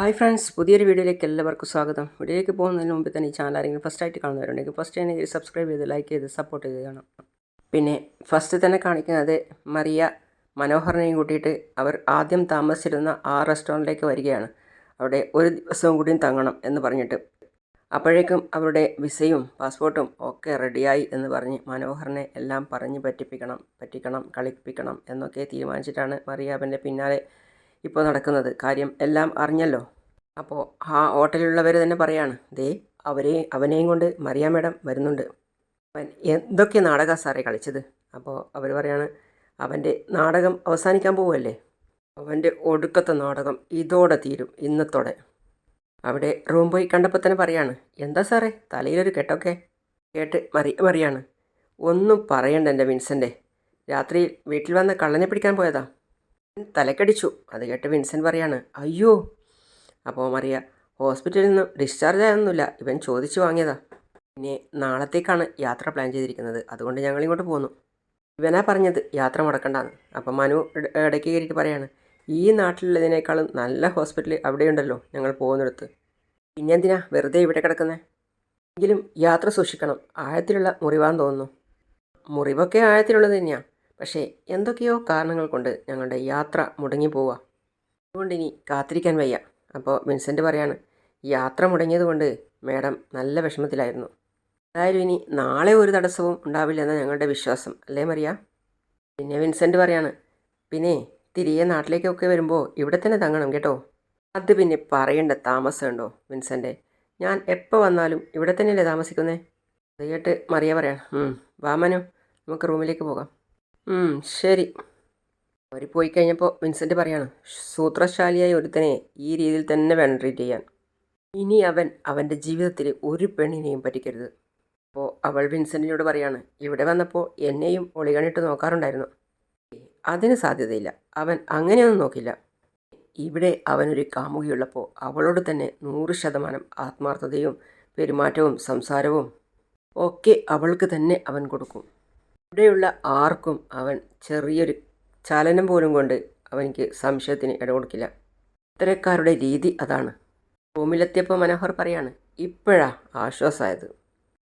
Hi friends പുതിയൊരു വീഡിയോയിലേക്ക് എല്ലാവർക്കും സ്വാഗതം. വീഡിയോയിലേക്ക് പോകുന്നതിന് മുമ്പ് തന്നെ ഈ ചാനൽ ആരെങ്കിലും ഫസ്റ്റ് ആയിട്ട് കാണുന്നവരുണ്ടെങ്കിൽ ഫസ്റ്റ് തന്നെ സബ്സ്ക്രൈബ് ചെയ്ത് ലൈക്ക് ചെയ്ത് സപ്പോർട്ട് ചെയ്ത് കാണാം. പിന്നെ ഫസ്റ്റ് തന്നെ കാണിക്കുന്നത് മറിയ മനോഹരനെയും കൂട്ടിയിട്ട് അവർ ആദ്യം താമസിച്ചിരുന്ന ആ റെസ്റ്റോറന്റിലേക്ക് വരികയാണ്. അവിടെ ഒരു ദിവസവും കൂടിയും തങ്ങണം എന്ന് പറഞ്ഞിട്ട്. അപ്പോഴേക്കും അവരുടെ വിസയും പാസ്പോർട്ടും ഒക്കെ റെഡിയായി എന്ന് പറഞ്ഞ് മനോഹറിനെ എല്ലാം പറഞ്ഞ് പറ്റിപ്പിക്കണം പറ്റിക്കണം കളിപ്പിക്കണം എന്നൊക്കെ തീരുമാനിച്ചിട്ടാണ് മറിയ അവന്റെ പിന്നാലെ ഇപ്പോൾ നടക്കുന്നത്. കാര്യം എല്ലാം അറിഞ്ഞല്ലോ. അപ്പോൾ ആ ഹോട്ടലിലുള്ളവർ തന്നെ പറയാണ് ദേ അവരെ അവനെയും കൊണ്ട് മറിയ മേഡം വരുന്നുണ്ട്. അവൻ എന്തൊക്കെ നാടക സാറേ കളിച്ചത്. അപ്പോൾ അവർ പറയാണ് അവന്റെ നാടകം അവസാനിക്കാൻ പോവുമല്ലേ അവന്റെ ഒടുക്കത്തെ നാടകം ഇതോടെ തീരും ഇന്നത്തോടെ. അവിടെ റൂം പോയി കണ്ടപ്പോൾ തന്നെ പറയാണ് എന്താ സാറേ തലയിലൊരു കെട്ടൊക്കെ? കേട്ട് മറി മറിയാണ്. ഒന്നും പറയണ്ട എന്റെ വിൻസന്റെ. രാത്രി വീട്ടിൽ വന്ന് കള്ളനെ പിടിക്കാൻ പോയതാ. തലക്കടിച്ചു. അത് കേട്ട് വിൻസെന്റ് പറയാണ് അയ്യോ അപ്പോൾ മറിയ ഹോസ്പിറ്റലിൽ നിന്ന് ഡിസ്ചാർജ് ആയൊന്നുമില്ല ഇവൻ ചോദിച്ചു വാങ്ങിയതാ. പിന്നെ നാളത്തേക്കാണ് യാത്ര പ്ലാൻ ചെയ്തിരിക്കുന്നത് അതുകൊണ്ട് ഞങ്ങൾ ഇങ്ങോട്ട് പോന്നു. ഇവനാ പറഞ്ഞത് യാത്ര മുടക്കണ്ടെന്ന്. അപ്പം മനു ഇട- ഇടയ്ക്ക് കയറിയിട്ട് പറയാണ് ഈ നാട്ടിലുള്ളതിനേക്കാളും നല്ല ഹോസ്പിറ്റൽ അവിടെയുണ്ടല്ലോ ഞങ്ങൾ പോകുന്നിടത്ത്. പിന്നെ എന്തിനാ വെറുതെ ഇവിടെ കിടക്കുന്നത് എങ്കിലും യാത്ര സൂക്ഷിക്കണം ആഴത്തിലുള്ള മുറിവാന്ന് തോന്നുന്നു. മുറിവൊക്കെ ആഴത്തിലുള്ളത് തന്നെയാണ് പക്ഷേ എന്തൊക്കെയോ കാരണങ്ങൾ കൊണ്ട് ഞങ്ങളുടെ യാത്ര മുടങ്ങി പോവുക അതുകൊണ്ട് ഇനി കാത്തിരിക്കാൻ വയ്യ. അപ്പോൾ വിൻസെന്റ് പറയാണ് യാത്ര മുടങ്ങിയത് കൊണ്ട് മേഡം നല്ല വിഷമത്തിലായിരുന്നു. എന്തായാലും ഇനി നാളെ ഒരു തടസ്സവും ഉണ്ടാവില്ലെന്ന ഞങ്ങളുടെ വിശ്വാസം അല്ലേ മറിയ പിന്നെ വിൻസെന്റ് പറയാണ് പിന്നെ തിരികെ നാട്ടിലേക്കൊക്കെ വരുമ്പോൾ ഇവിടെ തന്നെ തങ്ങണം കേട്ടോ. അത് പിന്നെ പറയേണ്ട താമസമുണ്ടോ വിൻസെന്റെ ഞാൻ എപ്പോൾ വന്നാലും ഇവിടെ തന്നെയല്ലേ താമസിക്കുന്നേ? അത് കേട്ട് മറിയ പറയാണ് വാമനോ നമുക്ക് റൂമിലേക്ക് പോകാം. ശരി. അവർ പോയി കഴിഞ്ഞപ്പോൾ വിൻസെന്റ് പറയാണ് സൂത്രശാലിയായ ഒരുത്തനെ ഈ രീതിയിൽ തന്നെ വേണം ട്രീറ്റ് ചെയ്യാൻ. ഇനി അവൻ അവന്റെ ജീവിതത്തിൽ ഒരു പെണ്ണിനെയും പറ്റിക്കരുത്. അപ്പോൾ അവൾ വിൻസെന്റിനോട് പറയാണ് ഇവിടെ വന്നപ്പോൾ എന്നെയും ഒളികണിട്ട് നോക്കാറുണ്ടായിരുന്നു. അതിന് സാധ്യതയില്ല. അവൻ അങ്ങനെയൊന്നും നോക്കില്ല. ഇവിടെ അവനൊരു കാമുകിയുള്ളപ്പോൾ അവളോട് തന്നെ നൂറ് ശതമാനം ആത്മാർത്ഥതയും പെരുമാറ്റവും സംസാരവും ഒക്കെ അവൾക്ക് തന്നെ അവൻ കൊടുക്കും. ഇവിടെയുള്ള ആർക്കും അവൻ ചെറിയൊരു ചലനം പോലും കൊണ്ട് അവനിക്ക് സംശയത്തിന് ഇടകൊടുക്കില്ല. ഇത്തരക്കാരുടെ രീതി അതാണ്. റൂമിലെത്തിയപ്പോൾ മനോഹർ പറയാണ് ഇപ്പോഴാ ആശ്വാസമായത്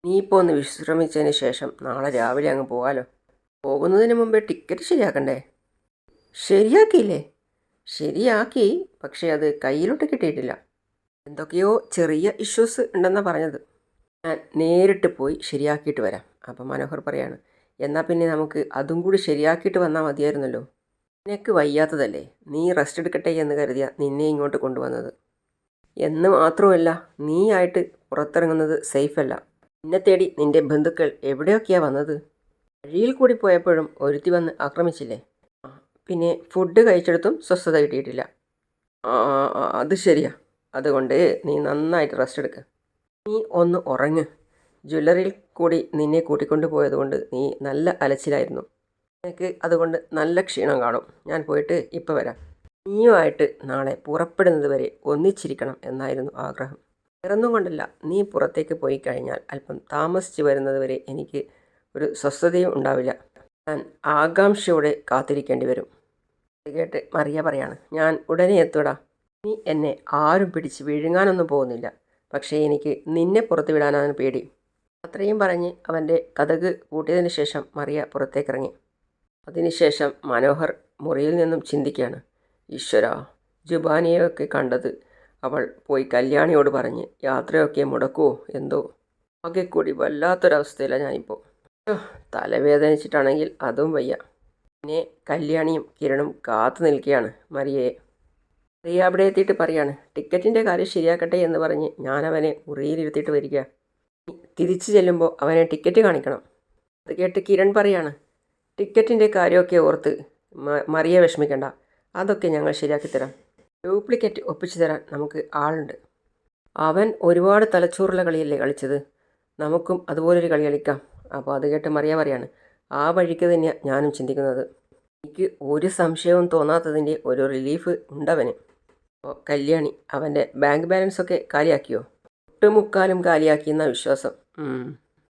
നീ ഇപ്പോൾ ഒന്ന് വിശ്രമിച്ചതിന് ശേഷം നാളെ രാവിലെ അങ്ങ് പോകാലോ. പോകുന്നതിന് മുമ്പേ ടിക്കറ്റ് ശരിയാക്കണ്ടേ? ശരിയാക്കിയില്ലേ? ശരിയാക്കി പക്ഷേ അത് കയ്യിലോട്ട് കിട്ടിയിട്ടില്ല. എന്തൊക്കെയോ ചെറിയ ഇഷ്യൂസ് ഉണ്ടെന്നാണ് പറഞ്ഞത്. ഞാൻ നേരിട്ട് പോയി ശരിയാക്കിയിട്ട് വരാം അപ്പം മനോഹർ പറയാണ് എന്നാൽ പിന്നെ നമുക്ക് അതും കൂടി ശരിയാക്കിയിട്ട് വന്നാൽ മതിയായിരുന്നല്ലോ. നിനക്ക് വയ്യാത്തതല്ലേ? നീ റെസ്റ്റ് എടുക്കട്ടെ എന്ന് കരുതിയ നിന്നെ ഇങ്ങോട്ട് കൊണ്ടുവന്നത്. എന്ന് മാത്രമല്ല നീ ആയിട്ട് പുറത്തിറങ്ങുന്നത് സേഫല്ല നിന്നെ തേടി നിന്റെ ബന്ധുക്കൾ എവിടെയൊക്കെയാണ് വന്നത്? വഴിയിൽ കൂടി പോയപ്പോഴും ഒരുത്തി വന്ന് ആക്രമിച്ചില്ലേ? പിന്നെ ഫുഡ് കഴിച്ചെടുത്തും സ്വസ്ഥത കിട്ടിയിട്ടില്ല. അത് ശരിയാ. അതുകൊണ്ട് നീ നന്നായിട്ട് റെസ്റ്റ് എടുക്കുക നീ ഒന്ന് ഉറങ്ങ്. ജ്വല്ലറിയിൽ കൂടി നിന്നെ കൂട്ടിക്കൊണ്ടു പോയതുകൊണ്ട് നീ നല്ല അലച്ചിലായിരുന്നു. എനിക്ക് അതുകൊണ്ട് നല്ല ക്ഷീണം കാണും. ഞാൻ പോയിട്ട് ഇപ്പോൾ വരാം. നീയുമായിട്ട് നാളെ പുറപ്പെടുന്നത് വരെ ഒന്നിച്ചിരിക്കണം എന്നായിരുന്നു ആഗ്രഹം. ഇറന്നും കൊണ്ടല്ല നീ പുറത്തേക്ക് പോയി കഴിഞ്ഞാൽ അല്പം താമസിച്ച് വരുന്നത് വരെ എനിക്ക് ഒരു സ്വസ്ഥതയും ഉണ്ടാവില്ല. ഞാൻ ആകാംക്ഷയോടെ കാത്തിരിക്കേണ്ടി വരും. കേട്ട് മറിയ പറയാണ് ഞാൻ ഉടനെ എത്തൂടാ. നീ എന്നെ ആരും പിടിച്ച് വിഴുങ്ങാനൊന്നും പോകുന്നില്ല. പക്ഷേ എനിക്ക് നിന്നെ പുറത്ത് വിടാനാണ് പേടി. അത്രയും പറഞ്ഞ് അവന്റെ കഥക് പൂട്ടിയതിന് ശേഷം മറിയ പുറത്തേക്കിറങ്ങി. അതിനുശേഷം മനോഹർ മുറിയിൽ നിന്നും ചിന്തിക്കുകയാണ് ഈശ്വര ജുബാനിയൊക്കെ കണ്ടത് അവൾ പോയി കല്യാണിയോട് പറഞ്ഞ് യാത്രയൊക്കെ മുടക്കുമോ എന്തോ? ആകെ കൂടി വല്ലാത്തൊരവസ്ഥയിലാണ് ഞാനിപ്പോൾ തലവേദനിച്ചിട്ടാണെങ്കിൽ അതും വയ്യ. പിന്നെ കല്യാണിയും കിരണും കാത്തു നിൽക്കുകയാണ് മറിയയെ. മറിയ അവിടെ എത്തിയിട്ട് പറയാണ് ടിക്കറ്റിന്റെ കാര്യം ശരിയാക്കട്ടെ എന്ന് പറഞ്ഞ് ഞാനവനെ മുറിയിലിരുത്തിയിട്ട് വരിക. തിരിച്ചു ചെല്ലുമ്പോൾ അവനെ ടിക്കറ്റ് കാണിക്കണം. അത് കേട്ട് കിരൺ പറയാണ് ടിക്കറ്റിന്റെ കാര്യമൊക്കെ ഓർത്ത് മറിയെ വിഷമിക്കണ്ട. അതൊക്കെ ഞങ്ങൾ ശരിയാക്കി തരാം. ഡ്യൂപ്ലിക്കേറ്റ് ഒപ്പിച്ചു തരാൻ നമുക്ക് ആളുണ്ട്. അവൻ ഒരുപാട് തലച്ചോറുള്ള കളിയല്ലേ കളിച്ചത്? നമുക്കും അതുപോലൊരു കളി കളിക്കാം. അപ്പോൾ അത് കേട്ട് മറിയ പറയാണ് ആ വഴിക്ക് തന്നെയാണ് ഞാനും ചിന്തിക്കുന്നത്. എനിക്ക് ഒരു സംശയവും തോന്നാത്തതിന്റെ ഒരു റിലീഫ് ഉണ്ടവന്. അപ്പോൾ കല്യാണി അവന്റെ ബാങ്ക് ബാലൻസ് ഒക്കെ കാലിയാക്കിയോ കാലിയാക്കി കാലിയാക്കിയെന്ന വിശ്വാസം.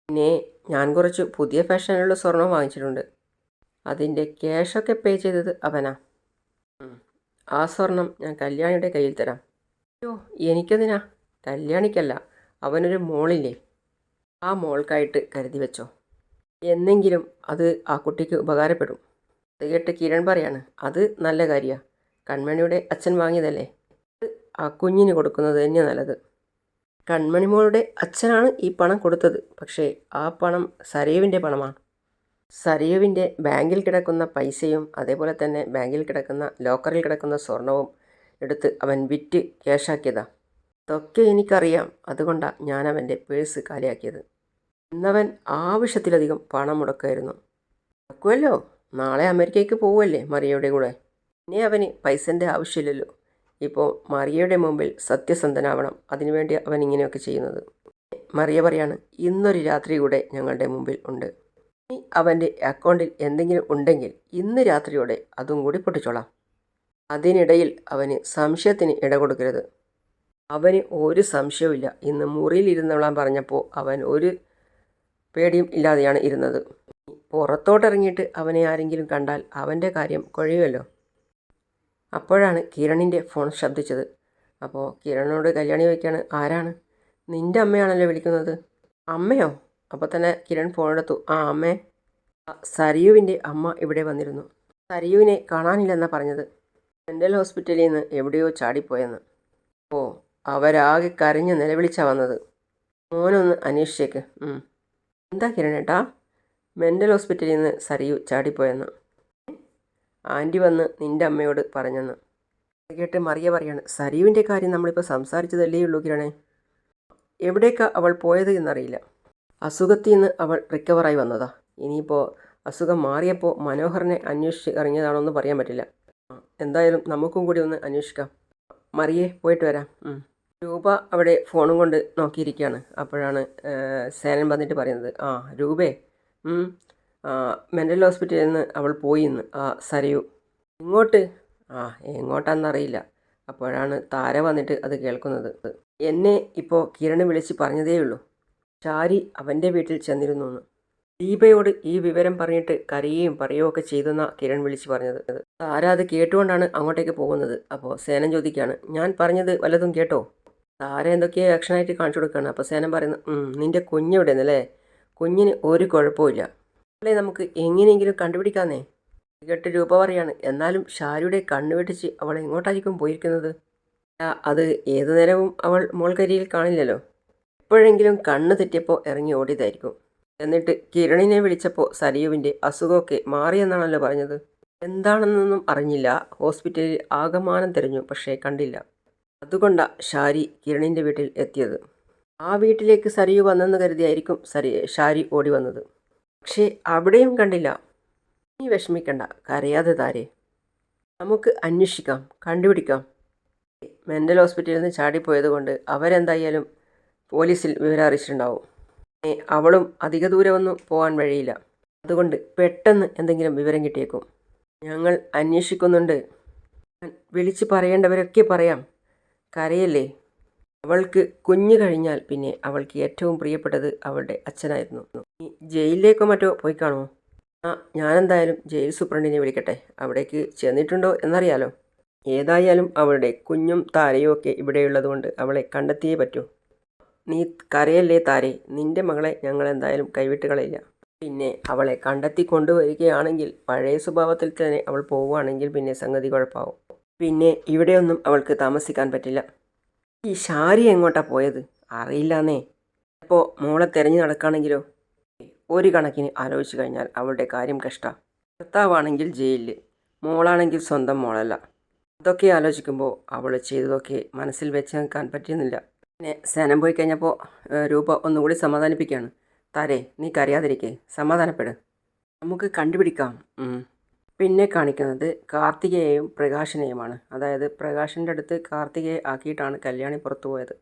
പിന്നെ ഞാൻ കുറച്ച് പുതിയ ഫാഷനിലുള്ള സ്വർണം വാങ്ങിച്ചിട്ടുണ്ട്. അതിന്റെ ക്യാഷൊക്കെ പേ ചെയ്തത് അവനാ. ആ സ്വർണം ഞാൻ കല്യാണിയുടെ കയ്യിൽ തരാം. അയ്യോ എനിക്കതിനാ കല്യാണിക്കല്ല അവനൊരു മോളില്ലേ? ആ മോൾക്കായിട്ട് കരുതി വെച്ചോ. എന്നെങ്കിലും അത് ആ കുട്ടിക്ക് ഉപകാരപ്പെടും. അത് കേട്ട് കിരൺ പറയാണ് അത് നല്ല കാര്യമാണ് കൺമണിയുടെ അച്ഛൻ വാങ്ങിയതല്ലേ? അത് ആ കുഞ്ഞിന് കൊടുക്കുന്നത് തന്നെയാണ് നല്ലത്. കൺമണി മോളുടെ അച്ഛനാണ് ഈ പണം കൊടുത്തത്. പക്ഷേ ആ പണം സരയുവിന്റെ പണമാണ്. സരയുവിന്റെ ബാങ്കിൽ കിടക്കുന്ന പൈസയും അതേപോലെ തന്നെ ബാങ്കിൽ കിടക്കുന്ന ലോക്കറിൽ കിടക്കുന്ന സ്വർണവും എടുത്ത് അവൻ വിറ്റ് ക്യാഷാക്കിയതാ. ഇതൊക്കെ എനിക്കറിയാം. അതുകൊണ്ടാണ് ഞാൻ അവന്റെ പേഴ്സ് കാലിയാക്കിയത്. ഇന്നവൻ ആവശ്യത്തിലധികം പണം മുടക്കുമായിരുന്നു. മുടക്കുമല്ലോ? നാളെ അമേരിക്കയ്ക്ക് പോവുമല്ലേ മറിയയുടെ കൂടെ? ഇനി അവന് പൈസന്റെ ആവശ്യമില്ലല്ലോ. ഇപ്പോൾ മറിയയുടെ മുമ്പിൽ സത്യസന്ധനാവണം. അതിനുവേണ്ടി അവൻ ഇങ്ങനെയൊക്കെ ചെയ്യുന്നത്. മറിയ പറയാണ് ഇന്നൊരു രാത്രി കൂടെ ഞങ്ങളുടെ മുമ്പിൽ ഉണ്ട്. ഇനി അവന്റെ അക്കൗണ്ടിൽ എന്തെങ്കിലും ഉണ്ടെങ്കിൽ ഇന്ന് രാത്രിയോടെ അതും കൂടി പൊട്ടിച്ചോളാം. അതിനിടയിൽ അവന് സംശയത്തിന് ഇട കൊടുക്കരുത്. അവന് ഒരു സംശയവുമില്ല. ഇന്ന് മുറിയിലിരുന്നവളാൻ പറഞ്ഞപ്പോൾ അവൻ ഒരു പേടിയും ഇല്ലാതെയാണ് ഇരുന്നത്. പുറത്തോട്ടിറങ്ങിയിട്ട് അവനെ ആരെങ്കിലും കണ്ടാൽ അവന്റെ കാര്യം കുഴയുമല്ലോ. അപ്പോഴാണ് കിരണിന്റെ ഫോൺ ശബ്ദിച്ചത്. അപ്പോൾ കിരണിനോട് കല്യാണി വയ്ക്കാണ് ആരാണ്? നിന്റെ അമ്മയാണല്ലോ വിളിക്കുന്നത്. അമ്മയോ? അപ്പോൾ തന്നെ കിരൺ ഫോൺ എടുത്തു. ആ അമ്മ. സരിയുവിന്റെ അമ്മ ഇവിടെ വന്നിരുന്നു. സരിയുവിനെ കാണാനില്ലെന്നാണ് പറഞ്ഞത്. മെന്റൽ ഹോസ്പിറ്റലിൽ നിന്ന് എവിടെയോ ചാടിപ്പോയെന്ന്. ഓ അവരാകെ കരഞ്ഞ് നിലവിളിച്ചാ വന്നത്. മോനൊന്ന് അന്വേഷിച്ചേക്ക്. എന്താ കിരണേട്ടാ മെന്റൽ ഹോസ്പിറ്റലിൽ നിന്ന് സരിയു ചാടിപ്പോയെന്ന്. ആന്റി വന്ന് നിന്റെ അമ്മയോട് പറഞ്ഞെന്ന്. കേട്ട് മറിയ പറയാണ് സരീവിന്റെ കാര്യം നമ്മളിപ്പോൾ സംസാരിച്ചതല്ലേ ഉള്ളൂ കിരണേ. എവിടേക്കാ അവൾ പോയത് എന്നറിയില്ല. അസുഖത്തിൽ നിന്ന് അവൾ റിക്കവറായി വന്നതാ. ഇനിയിപ്പോൾ അസുഖം മാറിയപ്പോൾ മനോഹറിനെ അന്വേഷിച്ച് ഇറങ്ങിയതാണോ എന്ന് പറയാൻ പറ്റില്ല. എന്തായാലും നമുക്കും കൂടി ഒന്ന് അന്വേഷിക്കാം. മറിയേ പോയിട്ട് വരാം. രൂപ അവിടെ ഫോണും കൊണ്ട് നോക്കിയിരിക്കുകയാണ്. അപ്പോഴാണ് സേനൻ വന്നിട്ട് പറയുന്നത്. ആ രൂപേ. മെന്റൽ ഹോസ്പിറ്റലിൽ നിന്ന് അവൾ പോയി ഇന്ന്. ആ സരയു. ഇങ്ങോട്ട്? ആ എങ്ങോട്ടാണെന്നറിയില്ല അപ്പോഴാണ് താര വന്നിട്ട് അത് കേൾക്കുന്നത്. എന്നെ ഇപ്പോൾ കിരണ് വിളിച്ച് പറഞ്ഞതേ ഉള്ളൂ ചാരി അവന്റെ വീട്ടിൽ ചെന്നിരുന്നു എന്ന് ദീപയോട് ഈ വിവരം പറഞ്ഞിട്ട് കരയുകയും പറയുകയൊക്കെ ചെയ്തെന്ന കിരൺ വിളിച്ച് പറഞ്ഞത്. താര അത് കേട്ടുകൊണ്ടാണ് അങ്ങോട്ടേക്ക് പോകുന്നത്. അപ്പോൾ സേനൻ ചോദിക്കുകയാണ് ഞാൻ പറഞ്ഞത് വല്ലതും കേട്ടോ? താര എന്തൊക്കെയോ ആക്ഷനായിട്ട് കാണിച്ചു കൊടുക്കുകയാണ്. അപ്പോൾ സേനൻ പറയുന്നത് "ഉം, നിന്റെ കുഞ്ഞെവിടെ നിന്നല്ലേ കുഞ്ഞിന് ഒരു കുഴപ്പമില്ല അവളെ നമുക്ക് എങ്ങനെയെങ്കിലും കണ്ടുപിടിക്കാന്നേ. എട്ട് രൂപ പറയാണ് എന്നാലും ഷാരിയുടെ കണ്ണു വെട്ടിച്ച് അവൾ എങ്ങോട്ടായിരിക്കും പോയിരിക്കുന്നത്? അത് ഏതു നേരവും അവൾ മോൾക്കരിയിൽ കാണില്ലല്ലോ. എപ്പോഴെങ്കിലും കണ്ണ് തെറ്റിയപ്പോൾ ഇറങ്ങി ഓടിയതായിരിക്കും. എന്നിട്ട് കിരണിനെ വിളിച്ചപ്പോൾ സരിയുവിന്റെ അസുഖമൊക്കെ മാറിയെന്നാണല്ലോ പറഞ്ഞത്. എന്താണെന്നൊന്നും അറിഞ്ഞില്ല. ഹോസ്പിറ്റലിൽ ആകമാനം തിരഞ്ഞു പക്ഷേ കണ്ടില്ല. അതുകൊണ്ടാണ് ഷാരി കിരണിന്റെ വീട്ടിൽ എത്തിയത്. ആ വീട്ടിലേക്ക് സരിയു വന്നെന്ന് കരുതിയായിരിക്കും സരി ഷാരി ഓടി വന്നത്. പക്ഷേ അവിടെയും കണ്ടില്ല. നീ വിഷമിക്കണ്ട. കരയാതെ താരേ. നമുക്ക് അന്വേഷിക്കാം. കണ്ടുപിടിക്കാം. മെന്റൽ ഹോസ്പിറ്റലിൽ നിന്ന് ചാടിപ്പോയത് കൊണ്ട് അവരെന്തായാലും പോലീസിൽ വിവരം അറിയിച്ചിട്ടുണ്ടാവും. അവളും അധിക ദൂരമൊന്നും പോകാൻ വഴിയില്ല. അതുകൊണ്ട് പെട്ടെന്ന് എന്തെങ്കിലും വിവരം കിട്ടിയേക്കും. ഞങ്ങൾ അന്വേഷിക്കുന്നുണ്ട്. വിളിച്ച് പറയേണ്ടവരൊക്കെ പറയാം. കരയല്ലേ? അവൾക്ക് കുഞ്ഞു കഴിഞ്ഞാൽ പിന്നെ അവൾക്ക് ഏറ്റവും പ്രിയപ്പെട്ടത് അവളുടെ അച്ഛനായിരുന്നു. നീ ജയിലിലേക്കോ മറ്റോ പോയി കാണുമോ? ആ ഞാനെന്തായാലും ജയിൽ സൂപ്രണ്ടിനെ വിളിക്കട്ടെ. അവിടേക്ക് ചെന്നിട്ടുണ്ടോ എന്നറിയാലോ. ഏതായാലും അവളുടെ കുഞ്ഞും താരയും ഒക്കെ ഇവിടെയുള്ളതുകൊണ്ട് അവളെ കണ്ടെത്തിയേ പറ്റൂ. നീ കരയല്ലേ താരെ. നിന്റെ മകളെ ഞങ്ങൾ എന്തായാലും കൈവിട്ട് കളയില്ല. പിന്നെ അവളെ കണ്ടെത്തി കൊണ്ടുവരികയാണെങ്കിൽ പഴയ സ്വഭാവത്തിൽ തന്നെ അവൾ പോവുകയാണെങ്കിൽ പിന്നെ സംഗതി കുഴപ്പമാവും. പിന്നെ ഇവിടെയൊന്നും അവൾക്ക് താമസിക്കാൻ പറ്റില്ല. ഈ ശാരി എങ്ങോട്ടാ പോയത്? അറിയില്ലാന്നേ. അപ്പോൾ മോളെ തിരഞ്ഞു നടക്കുകയാണെങ്കിലോ ഒരു കണക്കിന് ആലോചിച്ച് കഴിഞ്ഞാൽ അവളുടെ കാര്യം കഷ്ട. ഭർത്താവാണെങ്കിൽ ജയിലിൽ മോളാണെങ്കിൽ സ്വന്തം മോളല്ല. അതൊക്കെ ആലോചിക്കുമ്പോൾ അവൾ ചെയ്തതൊക്കെ മനസ്സിൽ വെച്ച് നിൽക്കാൻ പറ്റുന്നില്ല. പിന്നെ സേനം പോയി കഴിഞ്ഞപ്പോൾ രൂപ ഒന്നുകൂടി സമാധാനിപ്പിക്കുകയാണ് താരേ നീ കരയാതിരിക്കേ. സമാധാനപ്പെട്. നമുക്ക് കണ്ടുപിടിക്കാം. പിന്നെ കാണിക്കുന്നത് കാർത്തികയെയും പ്രകാശനെയുമാണ്. അതായത് പ്രകാശിന്റെ അടുത്ത് കാർത്തികയെ ആക്കിയിട്ടാണ് കല്യാണി പുറത്തു പോയത്.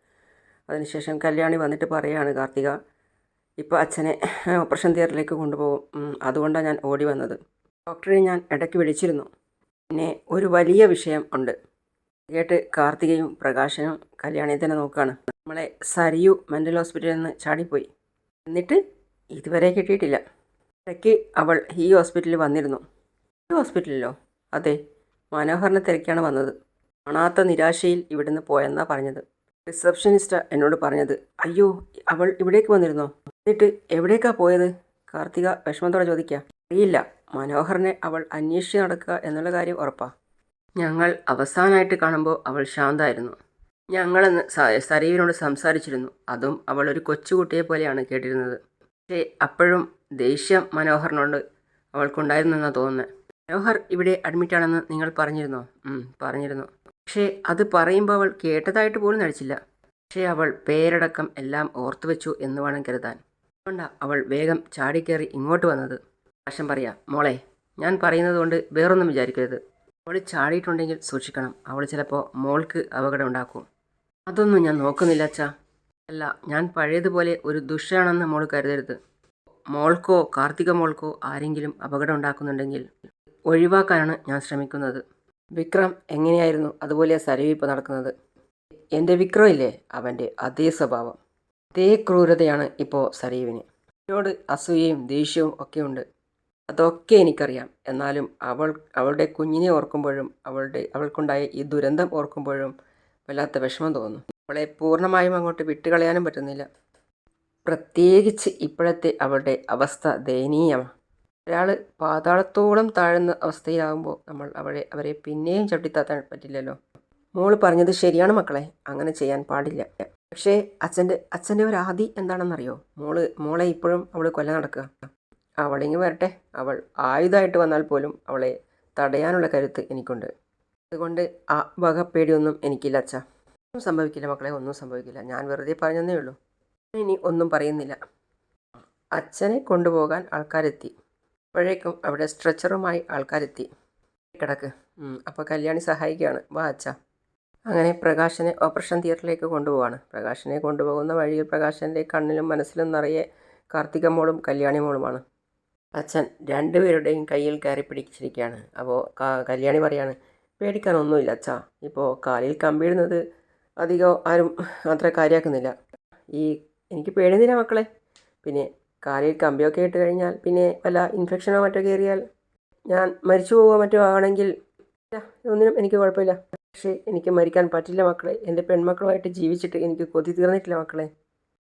അതിനുശേഷം കല്യാണി വന്നിട്ട് പറയുകയാണ് കാർത്തിക ഇപ്പോൾ അച്ഛനെ ഓപ്പറേഷൻ തിയേറ്ററിലേക്ക് കൊണ്ടുപോകും. അതുകൊണ്ടാണ് ഞാൻ ഓടി വന്നത്. ഡോക്ടറെ ഞാൻ ഇടയ്ക്ക് വിളിച്ചിരുന്നു. പിന്നെ ഒരു വലിയ വിഷയം ഉണ്ട്. കേട്ട് കാർത്തികയും പ്രകാശനും കല്യാണിയെ തന്നെ നോക്കുകയാണ് നമ്മളെ സരിയു മെന്റൽ ഹോസ്പിറ്റലിൽ നിന്ന് ചാടിപ്പോയി. എന്നിട്ട് ഇതുവരെ കിട്ടിയിട്ടില്ല. ഇടയ്ക്ക് അവൾ ഈ ഹോസ്പിറ്റലിൽ വന്നിരുന്നു. ഹോസ്പിറ്റലിലോ? അതെ. മനോഹറിനെ തിരക്കാണ് വന്നത്. കാണാത്ത നിരാശയിൽ ഇവിടുന്ന് പോയെന്നാ പറഞ്ഞത്. റിസപ്ഷനിസ്റ്റ് എന്നോട് പറഞ്ഞത്. അയ്യോ അവൾ ഇവിടേക്ക് വന്നിരുന്നോ? എന്നിട്ട് എവിടേക്കാ പോയത്? കാർത്തിക വിഷമത്തോടെ ചോദിക്കുക അറിയില്ല. മനോഹറിനെ അവൾ അന്വേഷിച്ച് നടക്കുക എന്നുള്ള കാര്യം ഉറപ്പാ. ഞങ്ങൾ അവസാനമായിട്ട് കാണുമ്പോൾ അവൾ ശാന്തായിരുന്നു ഞങ്ങളെന്ന് സരീവിനോട് സംസാരിച്ചിരുന്നു. അതും അവൾ ഒരു കൊച്ചുകുട്ടിയെ പോലെയാണ് കേട്ടിരുന്നത്. പക്ഷേ അപ്പോഴും ദേഷ്യം മനോഹറിനോട് അവൾക്കുണ്ടായിരുന്നെന്നാണ് തോന്നുന്നത് മനോഹർ ഇവിടെ അഡ്മിറ്റാണെന്ന് നിങ്ങൾ പറഞ്ഞിരുന്നോ? പറഞ്ഞിരുന്നു. പക്ഷേ അത് പറയുമ്പോൾ അവൾ കേട്ടതായിട്ട് പോലും നടിച്ചില്ല. പക്ഷേ അവൾ പേരടക്കം എല്ലാം ഓർത്തു വെച്ചു എന്ന് വേണം കരുതാൻ. അതുകൊണ്ടാണ് അവൾ വേഗം ചാടിക്കേറി ഇങ്ങോട്ട് വന്നത്. ആശം പറയാ മോളെ ഞാൻ പറയുന്നത് കൊണ്ട് വേറൊന്നും വിചാരിക്കരുത്. അവൾ ചാടിയിട്ടുണ്ടെങ്കിൽ സൂക്ഷിക്കണം. അവൾ ചിലപ്പോൾ മോൾക്ക് അപകടം ഉണ്ടാക്കും. അതൊന്നും ഞാൻ നോക്കുന്നില്ല അച്ഛാ. അല്ല ഞാൻ പഴയതുപോലെ ഒരു ദുഷ്ടയാണെന്ന് മോൾ കരുതരുത്. മോൾക്കോ കാർത്തിക മോൾക്കോ ആരെങ്കിലും അപകടം ഉണ്ടാക്കുന്നുണ്ടെങ്കിൽ ഒഴിവാക്കാനാണ് ഞാൻ ശ്രമിക്കുന്നത്. വിക്രം എങ്ങനെയായിരുന്നു അതുപോലെ സരവി ഇപ്പോൾ നടക്കുന്നത്? എന്റെ വിക്രം ഇല്ലേ? അവന്റെ അതേ സ്വഭാവം. അതേ ക്രൂരതയാണ് ഇപ്പോൾ സരീവിന് എന്നോട് അസൂയയും ദേഷ്യവും ഒക്കെ ഉണ്ട്. അതൊക്കെ എനിക്കറിയാം. എന്നാലും അവൾ അവളുടെ കുഞ്ഞിനെ ഓർക്കുമ്പോഴും അവളുടെ അവൾക്കുണ്ടായ ഈ ദുരന്തം ഓർക്കുമ്പോഴും വല്ലാത്ത വിഷമം തോന്നുന്നു. അവളെ പൂർണമായും അങ്ങോട്ട് വിട്ടുകളയാനും പറ്റുന്നില്ല. പ്രത്യേകിച്ച് ഇപ്പോഴത്തെ അവളുടെ അവസ്ഥ ദയനീയമാണ്. ഒരാൾ പാതാളത്തോളം താഴ്ന്ന അവസ്ഥയിലാകുമ്പോൾ നമ്മൾ അവരെ അവരെ പിന്നെയും ചവിട്ടിത്താത്താൻ പറ്റില്ലല്ലോ. മോൾ പറഞ്ഞത് ശരിയാണ് മക്കളെ. അങ്ങനെ ചെയ്യാൻ പാടില്ല. പക്ഷേ അച്ഛന്റെ അച്ഛന്റെ ഒരു ആദി എന്താണെന്നറിയോ? മോൾ മോളെ ഇപ്പോഴും അവൾ കൊല്ല നടക്കുക. അവളിങ്ങ് വരട്ടെ. അവൾ ആയുധമായിട്ട് വന്നാൽ പോലും അവളെ തടയാനുള്ള കരുത്ത് എനിക്കുണ്ട്. അതുകൊണ്ട് ആ വക പേടിയൊന്നും എനിക്കില്ല അച്ഛ. ഒന്നും സംഭവിക്കില്ല മക്കളെ ഒന്നും സംഭവിക്കില്ല. ഞാൻ വെറുതെ പറഞ്ഞതേ ഉള്ളൂ. ഇനി ഒന്നും പറയുന്നില്ല. അച്ഛനെ കൊണ്ടുപോകാൻ ആൾക്കാരെത്തി. അപ്പോഴേക്കും അവിടെ സ്ട്രെച്ചറുമായി ആൾക്കാരെത്തി. കിടക്ക്. അപ്പോൾ കല്യാണി സഹായിക്കുകയാണ്. വാ അച്ഛ. അങ്ങനെ പ്രകാശനെ ഓപ്പറേഷൻ തിയേറ്ററിലേക്ക് കൊണ്ടുപോവാണ്. പ്രകാശനെ കൊണ്ടുപോകുന്ന വഴിയിൽ പ്രകാശന്റെ കണ്ണിലും മനസ്സിലും നിറയെ കാർത്തിക മോളും കല്യാണി മോളുമാണ് അച്ഛൻ രണ്ടുപേരുടെയും കയ്യിൽ കയറി പിടിച്ചിരിക്കുകയാണ്. അപ്പോൾ കല്യാണി പറയാണ് പേടിക്കാനൊന്നുമില്ല അച്ഛാ. ഇപ്പോൾ കാലിൽ കമ്പിടുന്നത് അധികം ആരും അത്ര കാര്യമാക്കുന്നില്ല. ഈ എനിക്ക് പേടിയുന്നില്ല മക്കളെ? പിന്നെ കാലിൽ കമ്പിയൊക്കെ ഇട്ട് കഴിഞ്ഞാൽ പിന്നെ വല്ല ഇൻഫെക്ഷനോ മറ്റോ കയറിയാൽ ഞാൻ മരിച്ചു പോവുക മറ്റോ ആണെങ്കിൽ ഒന്നിനും എനിക്ക് കുഴപ്പമില്ല. പക്ഷേ എനിക്ക് മരിക്കാൻ പറ്റില്ല മക്കളെ. എന്റെ പെൺമക്കളുമായിട്ട് ജീവിച്ചിട്ട് എനിക്ക് കൊതി തീർന്നിട്ടില്ല മക്കളെ.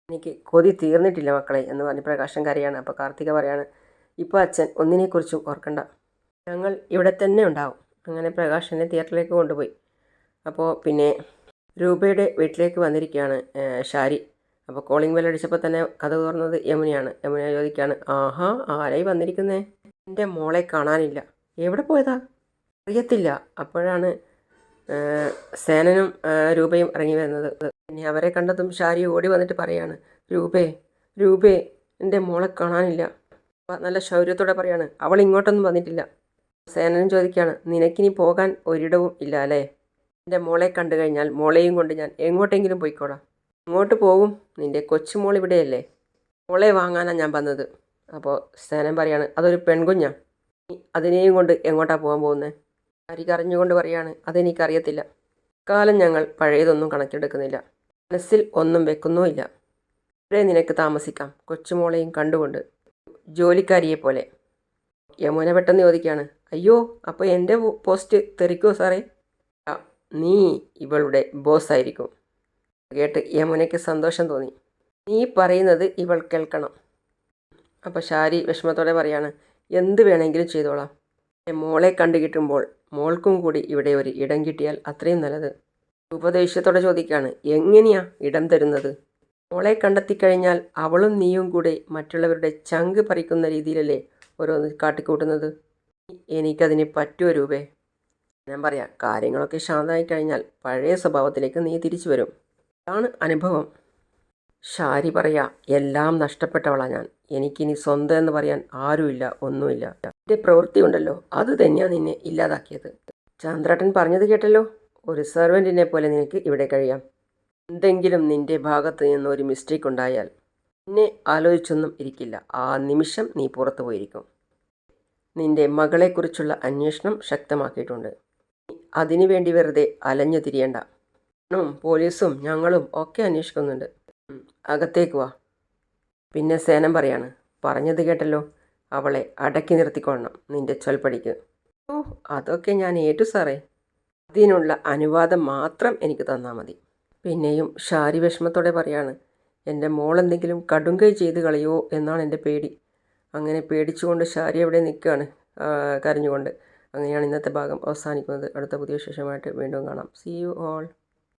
എനിക്ക് കൊതി തീർന്നിട്ടില്ല മക്കളെ എന്ന് പറഞ്ഞ് പ്രകാശം കരയാണ്. അപ്പോൾ കാർത്തിക പറയാണ് ഇപ്പോൾ അച്ഛൻ ഒന്നിനെക്കുറിച്ചും ഓർക്കണ്ട. ഞങ്ങൾ ഇവിടെ തന്നെ ഉണ്ടാവും. അങ്ങനെ പ്രകാശനെ തിയേറ്ററിലേക്ക് കൊണ്ടുപോയി. അപ്പോൾ പിന്നെ രൂപയുടെ വീട്ടിലേക്ക് വന്നിരിക്കുകയാണ് ഷാരി. അപ്പോൾ കോളിംഗ് ബെൽ അടിച്ചപ്പോൾ തന്നെ കഥ തുറന്നത് യമുനയാണ്. യമുന ചോദിക്കുകയാണ് ആഹാ ആരായി വന്നിരിക്കുന്നേ? എന്റെ മോളെ കാണാനില്ല. എവിടെ പോയതാ? അറിയത്തില്ല. അപ്പോഴാണ് സേനനും രൂപയും ഇറങ്ങി വരുന്നത്. പിന്നെ അവരെ കണ്ടതും ഷാരി ഓടി വന്നിട്ട് പറയാണ് രൂപേ രൂപേ എന്റെ മോളെ കാണാനില്ല. നല്ല ശൗര്യത്തോടെ പറയാണ് അവൾ ഇങ്ങോട്ടൊന്നും വന്നിട്ടില്ല. സേനനും ചോദിക്കുകയാണ് നിനക്കിനി പോകാൻ ഒരിടവും ഇല്ല അല്ലേ? എന്റെ മോളെ കണ്ടു കഴിഞ്ഞാൽ മോളെയും കൊണ്ട് ഞാൻ എങ്ങോട്ടെങ്കിലും പോയിക്കോളാം. ഇങ്ങോട്ട് പോകും. നിന്റെ കൊച്ചുമോൾ ഇവിടെയല്ലേ? മോളെ വാങ്ങാനാണ് ഞാൻ വന്നത്. അപ്പോൾ സ്ഥാനം പറയാണ് അതൊരു പെൺകുഞ്ഞാ. അതിനെയും കൊണ്ട് എങ്ങോട്ടാണ് പോകാൻ പോകുന്നത് ഹരി കരഞ്ഞുകൊണ്ട് പറയാണ് അതെനിക്കറിയത്തില്ല. കാലം ഞങ്ങൾ പഴയതൊന്നും കണക്കെടുക്കുന്നില്ല മനസ്സിൽ ഒന്നും വെക്കുന്നുമില്ല ഇവിടെ നിനക്ക് താമസിക്കാം കൊച്ചുമോളെയും കണ്ടുകൊണ്ട്. ജോലിക്കാരിയെ പോലെ. യമുന പെട്ടെന്ന് ചോദിക്കുകയാണ് അയ്യോ അപ്പോൾ എന്റെ പോസ്റ്റ് തെറിക്കോ സാറേ? നീ ഇവളുടെ ബോസായിരിക്കും. കേട്ട് യമുനയ്ക്ക് സന്തോഷം തോന്നി. നീ പറയുന്നത് ഇവൾ കേൾക്കണം. അപ്പോൾ ഷാരി വിഷമത്തോടെ പറയാണ് എന്ത് വേണമെങ്കിലും ചെയ്തോളാം. മോളെ കണ്ടു കിട്ടുമ്പോൾ മോൾക്കും കൂടി ഇവിടെ ഒരു ഇടം കിട്ടിയാൽ അത്രയും നല്ലത്. ഉപദേശത്തോടെ ചോദിക്കുകയാണ് എങ്ങനെയാ ഇടം തരുന്നത്? മോളെ കണ്ടെത്തിക്കഴിഞ്ഞാൽ അവളും നീയും കൂടെ മറ്റുള്ളവരുടെ ചങ്ക് പറിക്കുന്ന രീതിയിലല്ലേ ഓരോന്ന് കാട്ടിക്കൂട്ടുന്നത്? എനിക്കതിന് പറ്റുമോ രൂപേ? ഞാൻ പറയാം കാര്യങ്ങളൊക്കെ ശാന്തമായി കഴിഞ്ഞാൽ പഴയ സ്വഭാവത്തിലേക്ക് നീ തിരിച്ചു വരും. അതാണ് അനുഭവം. ഷാരി പറയാ എല്ലാം നഷ്ടപ്പെട്ടവളാ ഞാൻ. എനിക്കിനി സ്വന്തം എന്ന് പറയാൻ ആരുമില്ല ഒന്നുമില്ല. എന്റെ പ്രവൃത്തി ഉണ്ടല്ലോ അത് തന്നെയാണ് നിന്നെ ഇല്ലാതാക്കിയത്. ചന്ദ്രട്ടൻ പറഞ്ഞത് കേട്ടല്ലോ? ഒരു സെർവന്റിനെ പോലെ നിനക്ക് ഇവിടെ കഴിയാം. എന്തെങ്കിലും നിന്റെ ഭാഗത്ത് നിന്ന് ഒരു മിസ്റ്റേക്ക് ഉണ്ടായാൽ നിന്നെ ആലോചിച്ചൊന്നും ഇരിക്കില്ല. ആ നിമിഷം നീ പുറത്തു പോയിരിക്കും. നിന്റെ മകളെക്കുറിച്ചുള്ള അന്വേഷണം ശക്തമാക്കിയിട്ടുണ്ട്. അതിനുവേണ്ടി അതിനു വേണ്ടി വെറുതെ അലഞ്ഞു തിരിയണ്ട ും പോലീസും ഞങ്ങളും ഒക്കെ അന്വേഷിക്കുന്നുണ്ട്. അകത്തേക്ക് വാ. പിന്നെ സേനം പറയാണ് പറഞ്ഞത് കേട്ടല്ലോ. അവളെ അടക്കി നിർത്തിക്കൊള്ളണം നിന്റെ ചൊൽപ്പടിക്ക്. ഓ അതൊക്കെ ഞാൻ ഏറ്റു സാറേ. അതിനുള്ള അനുവാദം മാത്രം എനിക്ക് തന്നാൽ മതി. പിന്നെയും ഷാരി വിഷമത്തോടെ പറയാണ് എന്റെ മോൾ എന്തെങ്കിലും കടുങ്കൈ ചെയ്ത് കളയോ എന്നാണ് എന്റെ പേടി. അങ്ങനെ പേടിച്ചുകൊണ്ട് ഷാരി അവിടെ നിൽക്കുകയാണ് കരഞ്ഞുകൊണ്ട്. അങ്ങനെയാണ് ഇന്നത്തെ ഭാഗം അവസാനിക്കുന്നത്. അടുത്ത പുതിയ വിശേഷമായിട്ട് വീണ്ടും കാണാം. C you all